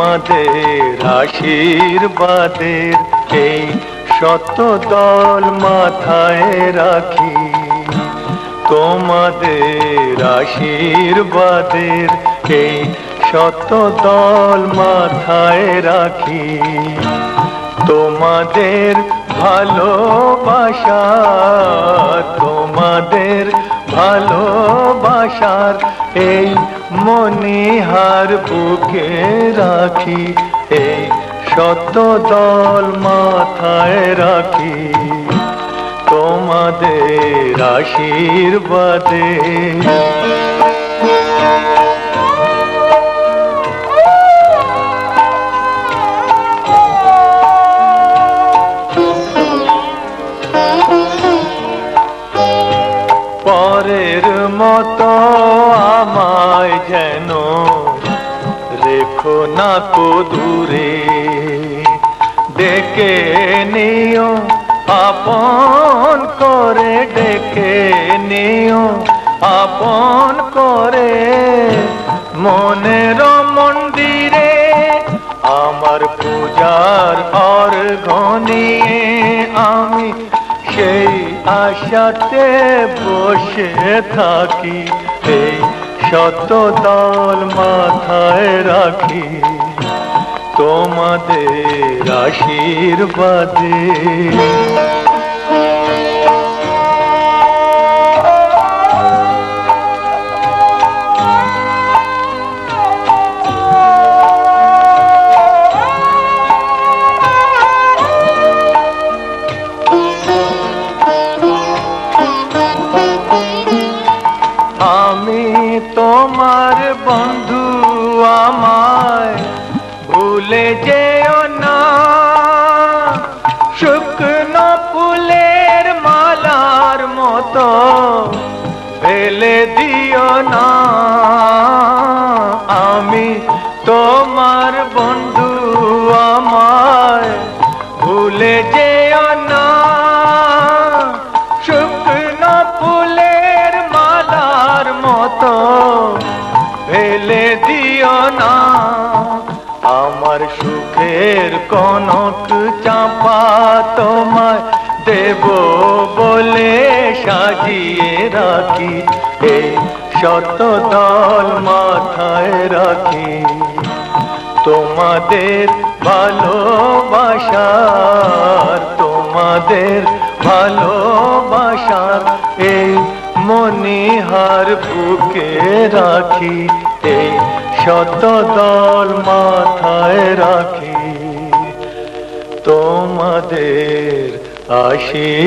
তোমাদের আশীর্বাদের এই শত দল মাথায় রাখি। তোমাদের আশীর্বাদের এই শত দল মাথায় রাখি। তোমাদের ভালোবাসা, তোমাদের ভালোবাসার এই মনিহার বুকে রাখি এই শত দল মাথায় রাখি। তোমাদের আশীর্বাদে পরের মতো আমায় যেন রেখো না তো দূরে। ডেকে নিও, আপন করে ডেকে নিও, আপন করে মনের মন্দিরে আমার পূজার অর ঘনিয়ে আমি সেই আশাতে বসে থাকি এই শত দল মাথায় রাখি। তোমাদের আশীর্বাদে। আমি তোমার বন্ধু আমায় ভুলে যেও না। শুকনো ফুলের মালার মতো ফেলে দিও না। আমি তোমার বন্ধু ফেলে দিও না। আমার সুখের কনক চাপা তোমায় দেব বলে সাজিয়ে রাখি। এই শত দল মাথায় রাখি। তোমাদের ভালোবাসার তোমাদের ভালোবাসার এই মনিহার বুকে রাখি এই শত দল মাথায় রাখি। তোমাদের আশীর্বাদে